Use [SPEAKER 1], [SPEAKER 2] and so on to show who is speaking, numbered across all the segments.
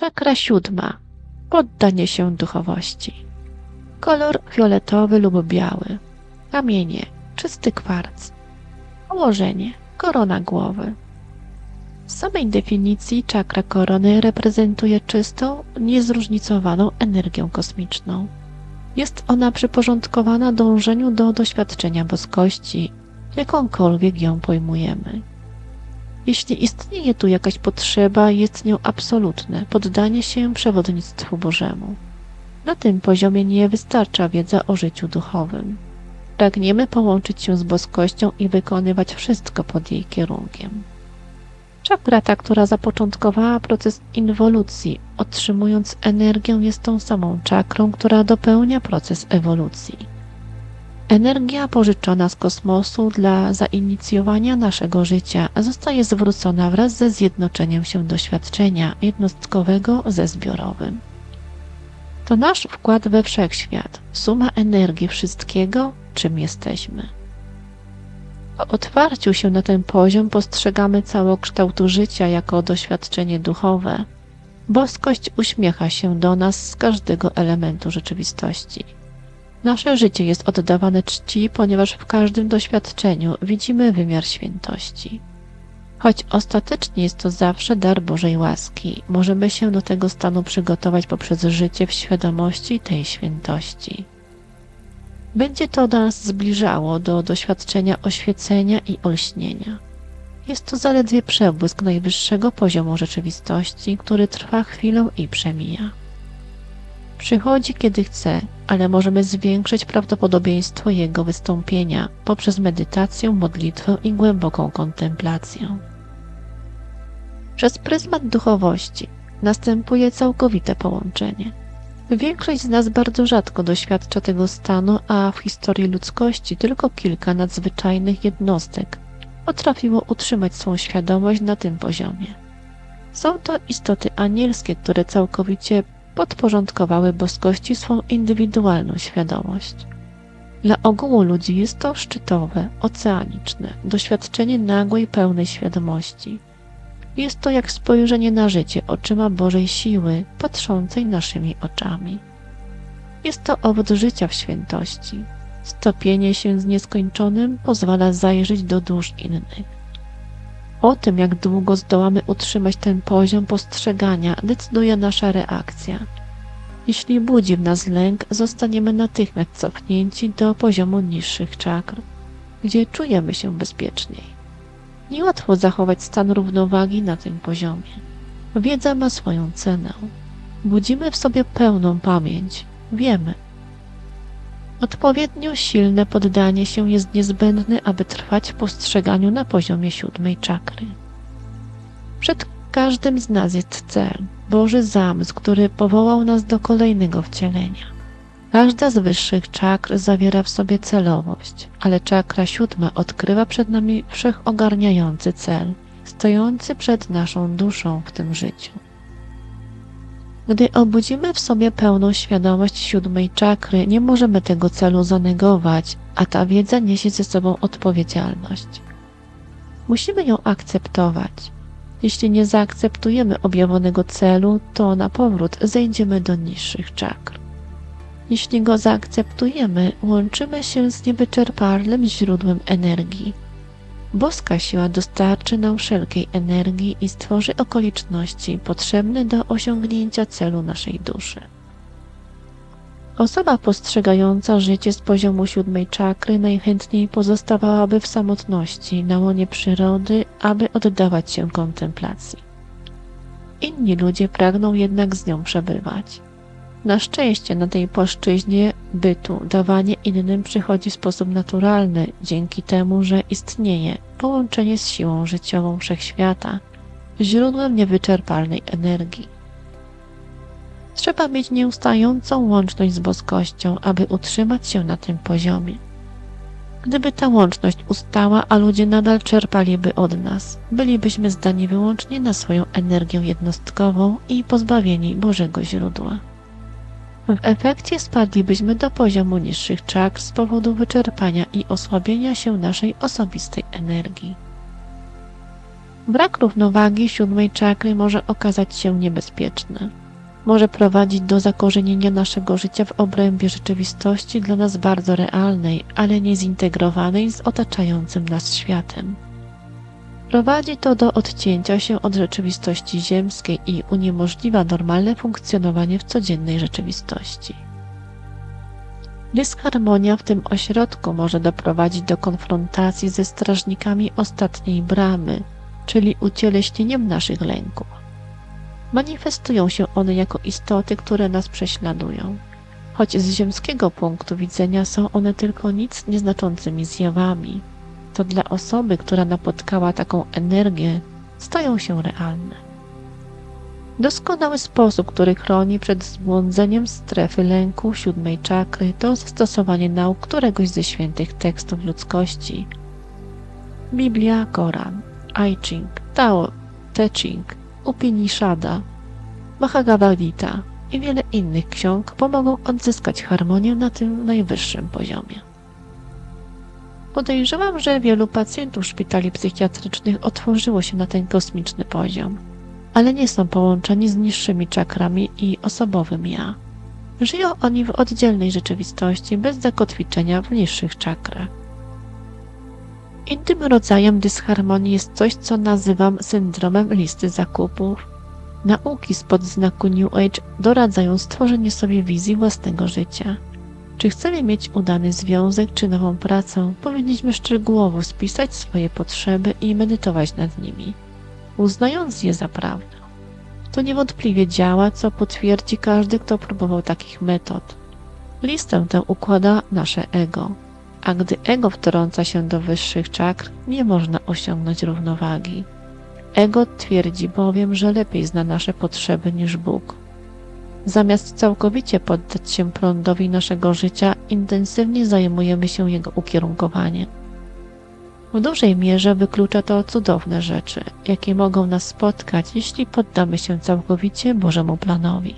[SPEAKER 1] Czakra siódma. Poddanie się duchowości. Kolor fioletowy lub biały. Kamienie. Czysty kwarc. Położenie. Korona głowy. W samej definicji czakra korony reprezentuje czystą, niezróżnicowaną energię kosmiczną. Jest ona przyporządkowana dążeniu do doświadczenia boskości, jakąkolwiek ją pojmujemy. Jeśli istnieje tu jakaś potrzeba, jest nią absolutne poddanie się przewodnictwu Bożemu. Na tym poziomie nie wystarcza wiedza o życiu duchowym. Pragniemy połączyć się z boskością i wykonywać wszystko pod jej kierunkiem. Czakra ta, która zapoczątkowała proces inwolucji, otrzymując energię, jest tą samą czakrą, która dopełnia proces ewolucji. Energia pożyczona z kosmosu dla zainicjowania naszego życia zostaje zwrócona wraz ze zjednoczeniem się doświadczenia jednostkowego ze zbiorowym. To nasz wkład we wszechświat, suma energii wszystkiego, czym jesteśmy. Po otwarciu się na ten poziom postrzegamy całokształtu życia jako doświadczenie duchowe. Boskość uśmiecha się do nas z każdego elementu rzeczywistości. Nasze życie jest oddawane czci, ponieważ w każdym doświadczeniu widzimy wymiar świętości. Choć ostatecznie jest to zawsze dar Bożej łaski, możemy się do tego stanu przygotować poprzez życie w świadomości tej świętości. Będzie to nas zbliżało do doświadczenia oświecenia i olśnienia. Jest to zaledwie przebłysk najwyższego poziomu rzeczywistości, który trwa chwilę i przemija. Przychodzi kiedy chce, ale możemy zwiększyć prawdopodobieństwo jego wystąpienia poprzez medytację, modlitwę i głęboką kontemplację. Przez pryzmat duchowości następuje całkowite połączenie. Większość z nas bardzo rzadko doświadcza tego stanu, a w historii ludzkości tylko kilka nadzwyczajnych jednostek potrafiło utrzymać swą świadomość na tym poziomie. Są to istoty anielskie, które całkowicie podporządkowały boskości swą indywidualną świadomość. Dla ogółu ludzi jest to szczytowe, oceaniczne doświadczenie nagłej, pełnej świadomości. Jest to jak spojrzenie na życie oczyma Bożej siły, patrzącej naszymi oczami. Jest to owoc życia w świętości. Stopienie się z nieskończonym pozwala zajrzeć do dusz innych. O tym, jak długo zdołamy utrzymać ten poziom postrzegania, decyduje nasza reakcja. Jeśli budzi w nas lęk, zostaniemy natychmiast cofnięci do poziomu niższych czakr, gdzie czujemy się bezpieczniej. Niełatwo zachować stan równowagi na tym poziomie. Wiedza ma swoją cenę. Budzimy w sobie pełną pamięć. Wiemy. Odpowiednio silne poddanie się jest niezbędne, aby trwać w postrzeganiu na poziomie siódmej czakry. Przed każdym z nas jest cel, Boży zamysł, który powołał nas do kolejnego wcielenia. Każda z wyższych czakr zawiera w sobie celowość, ale czakra siódma odkrywa przed nami wszechogarniający cel, stojący przed naszą duszą w tym życiu. Gdy obudzimy w sobie pełną świadomość siódmej czakry, nie możemy tego celu zanegować, a ta wiedza niesie ze sobą odpowiedzialność. Musimy ją akceptować. Jeśli nie zaakceptujemy objawionego celu, to na powrót zejdziemy do niższych czakr. Jeśli go zaakceptujemy, łączymy się z niewyczerpalnym źródłem energii. Boska siła dostarczy nam wszelkiej energii i stworzy okoliczności potrzebne do osiągnięcia celu naszej duszy. Osoba postrzegająca życie z poziomu siódmej czakry najchętniej pozostawałaby w samotności na łonie przyrody, aby oddawać się kontemplacji. Inni ludzie pragną jednak z nią przebywać. Na szczęście na tej płaszczyźnie bytu dawanie innym przychodzi w sposób naturalny, dzięki temu, że istnieje połączenie z siłą życiową wszechświata, źródłem niewyczerpalnej energii. Trzeba mieć nieustającą łączność z boskością, aby utrzymać się na tym poziomie. Gdyby ta łączność ustała, a ludzie nadal czerpaliby od nas, bylibyśmy zdani wyłącznie na swoją energię jednostkową i pozbawieni Bożego źródła. W efekcie spadlibyśmy do poziomu niższych czakr z powodu wyczerpania i osłabienia się naszej osobistej energii. Brak równowagi siódmej czakry może okazać się niebezpieczny. Może prowadzić do zakorzenienia naszego życia w obrębie rzeczywistości dla nas bardzo realnej, ale niezintegrowanej z otaczającym nas światem. Prowadzi to do odcięcia się od rzeczywistości ziemskiej i uniemożliwia normalne funkcjonowanie w codziennej rzeczywistości. Dysharmonia w tym ośrodku może doprowadzić do konfrontacji ze strażnikami ostatniej bramy, czyli ucieleśnieniem naszych lęków. Manifestują się one jako istoty, które nas prześladują. Choć z ziemskiego punktu widzenia są one tylko nic nieznaczącymi zjawami, to dla osoby, która napotkała taką energię, stają się realne. Doskonały sposób, który chroni przed zbłądzeniem strefy lęku siódmej czakry, to zastosowanie nauk któregoś ze świętych tekstów ludzkości. Biblia, Koran, I Ching, Tao, Te Ching, Upanishada, Bhagavad Gita i wiele innych ksiąg pomogą odzyskać harmonię na tym najwyższym poziomie. Podejrzewam, że wielu pacjentów szpitali psychiatrycznych otworzyło się na ten kosmiczny poziom, ale nie są połączeni z niższymi czakrami i osobowym ja. Żyją oni w oddzielnej rzeczywistości bez zakotwiczenia w niższych czakrach. Innym rodzajem dysharmonii jest coś, co nazywam syndromem listy zakupów. Nauki spod znaku New Age doradzają stworzenie sobie wizji własnego życia. Czy chcemy mieć udany związek czy nową pracę, powinniśmy szczegółowo spisać swoje potrzeby i medytować nad nimi, uznając je za prawdę. To niewątpliwie działa, co potwierdzi każdy, kto próbował takich metod. Listę tę układa nasze ego, a gdy ego wtrąca się do wyższych czakr, nie można osiągnąć równowagi. Ego twierdzi bowiem, że lepiej zna nasze potrzeby niż Bóg. Zamiast całkowicie poddać się prądowi naszego życia, intensywnie zajmujemy się jego ukierunkowaniem. W dużej mierze wyklucza to cudowne rzeczy, jakie mogą nas spotkać, jeśli poddamy się całkowicie Bożemu planowi.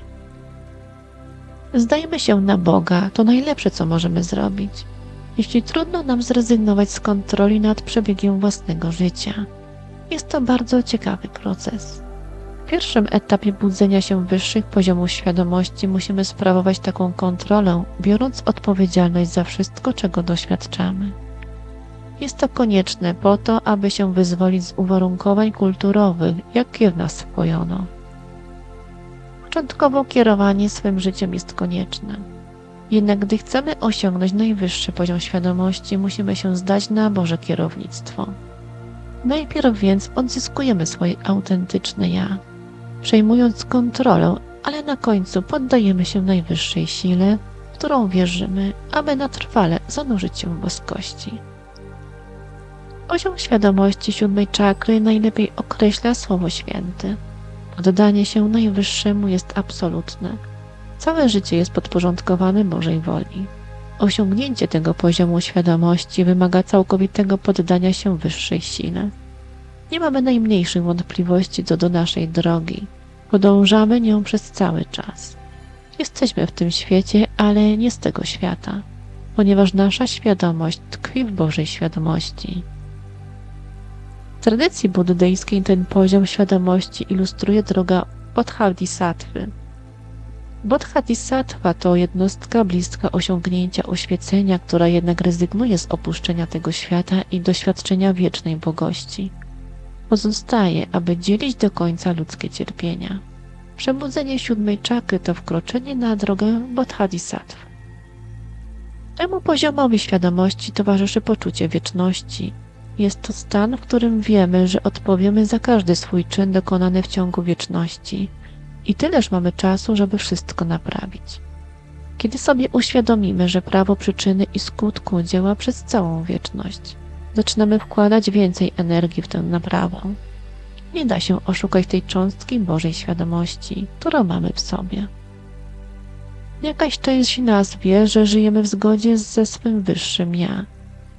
[SPEAKER 1] Zdajmy się na Boga, to najlepsze, co możemy zrobić. Jeśli trudno nam zrezygnować z kontroli nad przebiegiem własnego życia, jest to bardzo ciekawy proces. Pierwszym etapie budzenia się wyższych poziomów świadomości musimy sprawować taką kontrolę, biorąc odpowiedzialność za wszystko, czego doświadczamy. Jest to konieczne po to, aby się wyzwolić z uwarunkowań kulturowych, jakie w nas wpojono. Początkowo kierowanie swym życiem jest konieczne. Jednak gdy chcemy osiągnąć najwyższy poziom świadomości, musimy się zdać na Boże kierownictwo. Najpierw więc odzyskujemy swoje autentyczne ja, przejmując kontrolę, ale na końcu poddajemy się najwyższej sile, w którą wierzymy, aby na trwale zanurzyć się w boskości. Poziom świadomości siódmej czakry najlepiej określa Słowo Święte. Poddanie się najwyższemu jest absolutne. Całe życie jest podporządkowane Bożej woli. Osiągnięcie tego poziomu świadomości wymaga całkowitego poddania się wyższej sile. Nie mamy najmniejszych wątpliwości co do naszej drogi. Podążamy nią przez cały czas. Jesteśmy w tym świecie, ale nie z tego świata, ponieważ nasza świadomość tkwi w Bożej świadomości. W tradycji buddyjskiej ten poziom świadomości ilustruje droga Bodhisattwy. Bodhisattva to jednostka bliska osiągnięcia oświecenia, która jednak rezygnuje z opuszczenia tego świata i doświadczenia wiecznej błogości. Pozostaje, aby dzielić do końca ludzkie cierpienia. Przebudzenie siódmej czakry to wkroczenie na drogę Bodhisattwy. Temu poziomowi świadomości towarzyszy poczucie wieczności. Jest to stan, w którym wiemy, że odpowiemy za każdy swój czyn dokonany w ciągu wieczności i tyleż mamy czasu, żeby wszystko naprawić. Kiedy sobie uświadomimy, że prawo przyczyny i skutku działa przez całą wieczność, zaczynamy wkładać więcej energii w tę naprawę. Nie da się oszukać tej cząstki Bożej świadomości, którą mamy w sobie. Jakaś część nas wie, że żyjemy w zgodzie ze swym wyższym ja.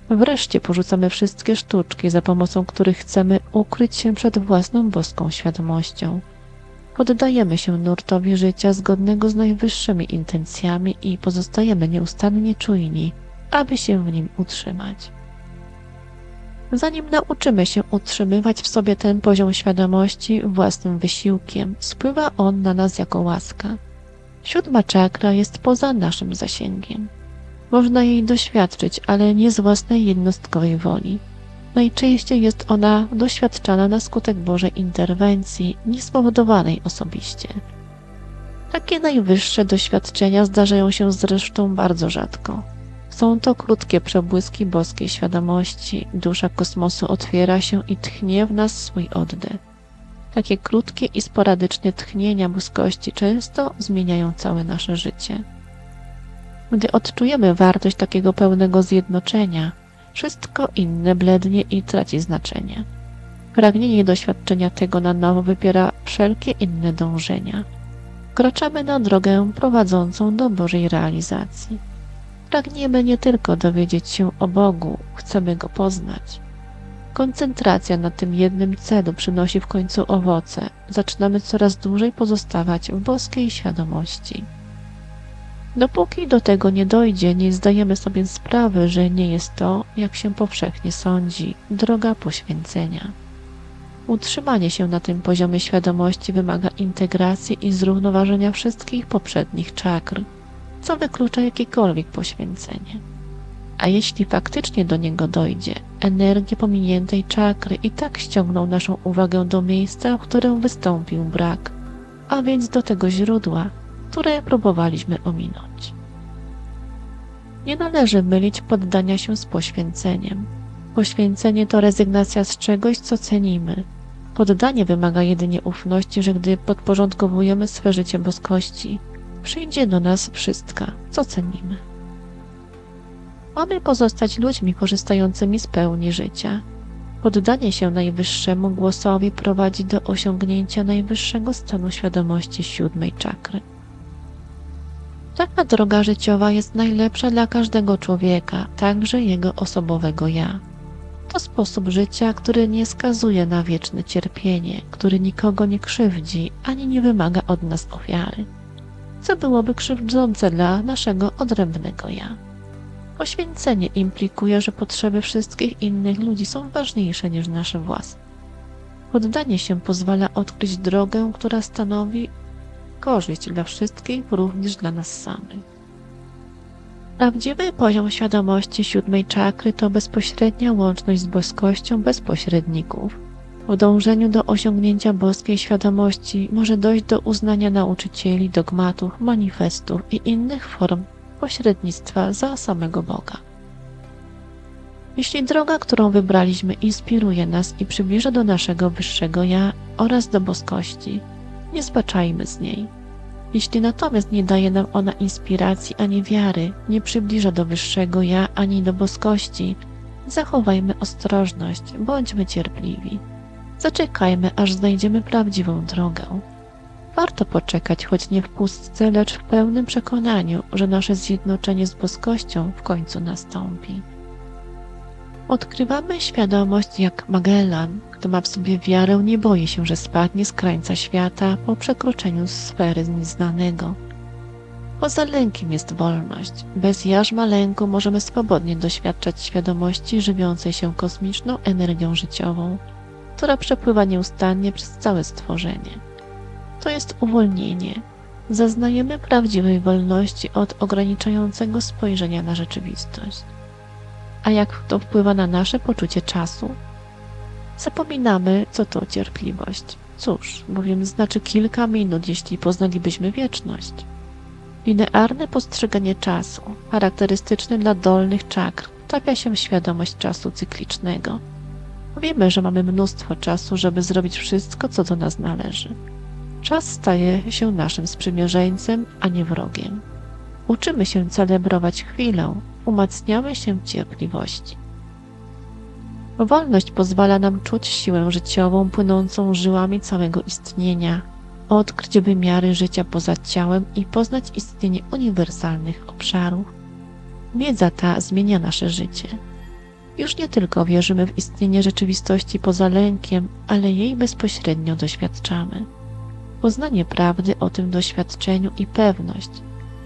[SPEAKER 1] Wreszcie porzucamy wszystkie sztuczki, za pomocą których chcemy ukryć się przed własną boską świadomością. Poddajemy się nurtowi życia zgodnego z najwyższymi intencjami i pozostajemy nieustannie czujni, aby się w nim utrzymać. Zanim nauczymy się utrzymywać w sobie ten poziom świadomości własnym wysiłkiem, spływa on na nas jako łaska. Siódma czakra jest poza naszym zasięgiem. Można jej doświadczyć, ale nie z własnej jednostkowej woli. Najczęściej jest ona doświadczana na skutek Bożej interwencji, niespowodowanej osobiście. Takie najwyższe doświadczenia zdarzają się zresztą bardzo rzadko. Są to krótkie przebłyski boskiej świadomości, dusza kosmosu otwiera się i tchnie w nas swój oddech. Takie krótkie i sporadyczne tchnienia boskości często zmieniają całe nasze życie. Gdy odczujemy wartość takiego pełnego zjednoczenia, wszystko inne blednie i traci znaczenie. Pragnienie doświadczenia tego na nowo wypiera wszelkie inne dążenia. Kroczamy na drogę prowadzącą do Bożej realizacji. Pragniemy nie tylko dowiedzieć się o Bogu, chcemy Go poznać. Koncentracja na tym jednym celu przynosi w końcu owoce. Zaczynamy coraz dłużej pozostawać w boskiej świadomości. Dopóki do tego nie dojdzie, nie zdajemy sobie sprawy, że nie jest to, jak się powszechnie sądzi, droga poświęcenia. Utrzymanie się na tym poziomie świadomości wymaga integracji i zrównoważenia wszystkich poprzednich czakr, co wyklucza jakiekolwiek poświęcenie. A jeśli faktycznie do niego dojdzie, energie pominiętej czakry i tak ściągną naszą uwagę do miejsca, w którym wystąpił brak, a więc do tego źródła, które próbowaliśmy ominąć. Nie należy mylić poddania się z poświęceniem. Poświęcenie to rezygnacja z czegoś, co cenimy. Poddanie wymaga jedynie ufności, że gdy podporządkowujemy swe życie boskości, przyjdzie do nas wszystko, co cenimy. Mamy pozostać ludźmi korzystającymi z pełni życia. Poddanie się najwyższemu głosowi prowadzi do osiągnięcia najwyższego stanu świadomości siódmej czakry. Taka droga życiowa jest najlepsza dla każdego człowieka, także jego osobowego ja. To sposób życia, który nie skazuje na wieczne cierpienie, który nikogo nie krzywdzi ani nie wymaga od nas ofiary, co byłoby krzywdzące dla naszego odrębnego ja. Poświęcenie implikuje, że potrzeby wszystkich innych ludzi są ważniejsze niż nasze własne. Poddanie się pozwala odkryć drogę, która stanowi korzyść dla wszystkich, również dla nas samych. Prawdziwy poziom świadomości siódmej czakry to bezpośrednia łączność z boskością bez pośredników. W dążeniu do osiągnięcia boskiej świadomości może dojść do uznania nauczycieli, dogmatów, manifestów i innych form pośrednictwa za samego Boga. Jeśli droga, którą wybraliśmy, inspiruje nas i przybliża do naszego wyższego ja oraz do boskości, nie zbaczajmy z niej. Jeśli natomiast nie daje nam ona inspiracji ani wiary, nie przybliża do wyższego ja ani do boskości, zachowajmy ostrożność, bądźmy cierpliwi. Zaczekajmy, aż znajdziemy prawdziwą drogę. Warto poczekać, choć nie w pustce, lecz w pełnym przekonaniu, że nasze zjednoczenie z boskością w końcu nastąpi. Odkrywamy świadomość jak Magellan, kto ma w sobie wiarę, nie boi się, że spadnie z krańca świata po przekroczeniu sfery nieznanego. Poza lękiem jest wolność. Bez jarzma lęku możemy swobodnie doświadczać świadomości żywiącej się kosmiczną energią życiową, która przepływa nieustannie przez całe stworzenie. To jest uwolnienie. Zaznajemy prawdziwej wolności od ograniczającego spojrzenia na rzeczywistość. A jak to wpływa na nasze poczucie czasu? Zapominamy, co to cierpliwość. Cóż, bowiem znaczy kilka minut, jeśli poznalibyśmy wieczność. Linearne postrzeganie czasu, charakterystyczne dla dolnych czakr, wtapia się w świadomość czasu cyklicznego. Wiemy, że mamy mnóstwo czasu, żeby zrobić wszystko, co do nas należy. Czas staje się naszym sprzymierzeńcem, a nie wrogiem. Uczymy się celebrować chwilę, umacniamy się w cierpliwości. Wolność pozwala nam czuć siłę życiową płynącą żyłami całego istnienia, odkryć wymiary życia poza ciałem i poznać istnienie uniwersalnych obszarów. Wiedza ta zmienia nasze życie. Już nie tylko wierzymy w istnienie rzeczywistości poza lękiem, ale jej bezpośrednio doświadczamy. Poznanie prawdy o tym doświadczeniu i pewność,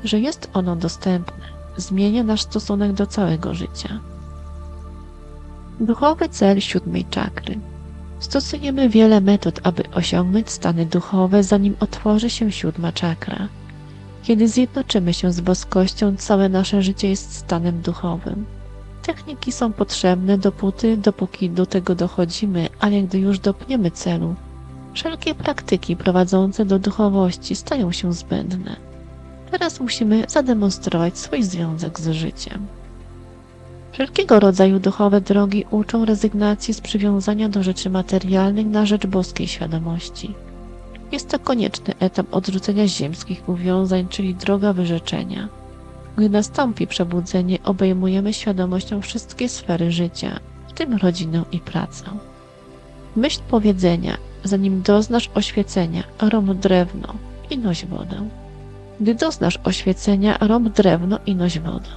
[SPEAKER 1] że jest ono dostępne, zmienia nasz stosunek do całego życia. Duchowy cel siódmej czakry. Stosujemy wiele metod, aby osiągnąć stany duchowe, zanim otworzy się siódma czakra. Kiedy zjednoczymy się z boskością, całe nasze życie jest stanem duchowym. Techniki są potrzebne dopóty, dopóki do tego dochodzimy, ale gdy już dopniemy celu, wszelkie praktyki prowadzące do duchowości stają się zbędne. Teraz musimy zademonstrować swój związek z życiem. Wszelkiego rodzaju duchowe drogi uczą rezygnacji z przywiązania do rzeczy materialnych na rzecz boskiej świadomości. Jest to konieczny etap odrzucenia ziemskich uwiązań, czyli droga wyrzeczenia. Gdy nastąpi przebudzenie, obejmujemy świadomością wszystkie sfery życia, w tym rodzinę i pracę. Myśl powiedzenia, zanim doznasz oświecenia, rąb drewno i noś wodę. Gdy doznasz oświecenia, rąb drewno i noś wodę.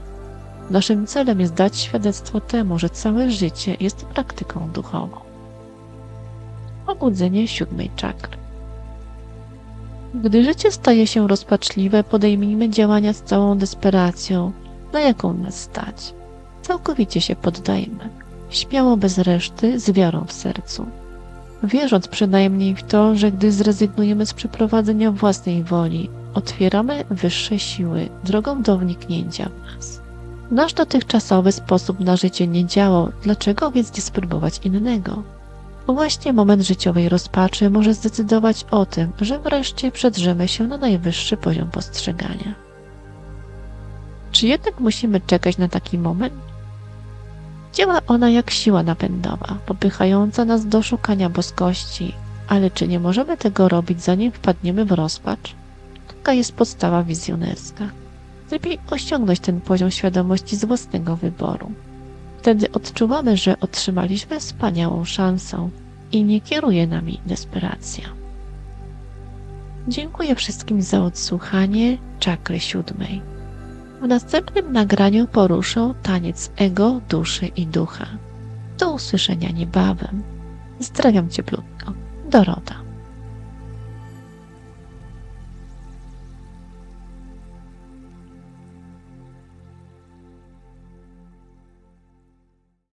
[SPEAKER 1] Naszym celem jest dać świadectwo temu, że całe życie jest praktyką duchową. Obudzenie siódmej czakry. Gdy życie staje się rozpaczliwe, podejmijmy działania z całą desperacją, na jaką nas stać. Całkowicie się poddajmy, śmiało bez reszty, z wiarą w sercu. Wierząc przynajmniej w to, że gdy zrezygnujemy z przeprowadzenia własnej woli, otwieramy wyższe siły drogą do wniknięcia w nas. Nasz dotychczasowy sposób na życie nie działał, dlaczego więc nie spróbować innego? Właśnie moment życiowej rozpaczy może zdecydować o tym, że wreszcie przedrzemy się na najwyższy poziom postrzegania. Czy jednak musimy czekać na taki moment? Działa ona jak siła napędowa, popychająca nas do szukania boskości, ale czy nie możemy tego robić, zanim wpadniemy w rozpacz? Taka jest podstawa wizjonerska. Lepiej osiągnąć ten poziom świadomości z własnego wyboru. Wtedy odczuwamy, że otrzymaliśmy wspaniałą szansę i nie kieruje nami desperacja. Dziękuję wszystkim za odsłuchanie czakry siódmej. W następnym nagraniu poruszę taniec ego, duszy i ducha. Do usłyszenia niebawem. Zdrawiam cieplutko. Dorota.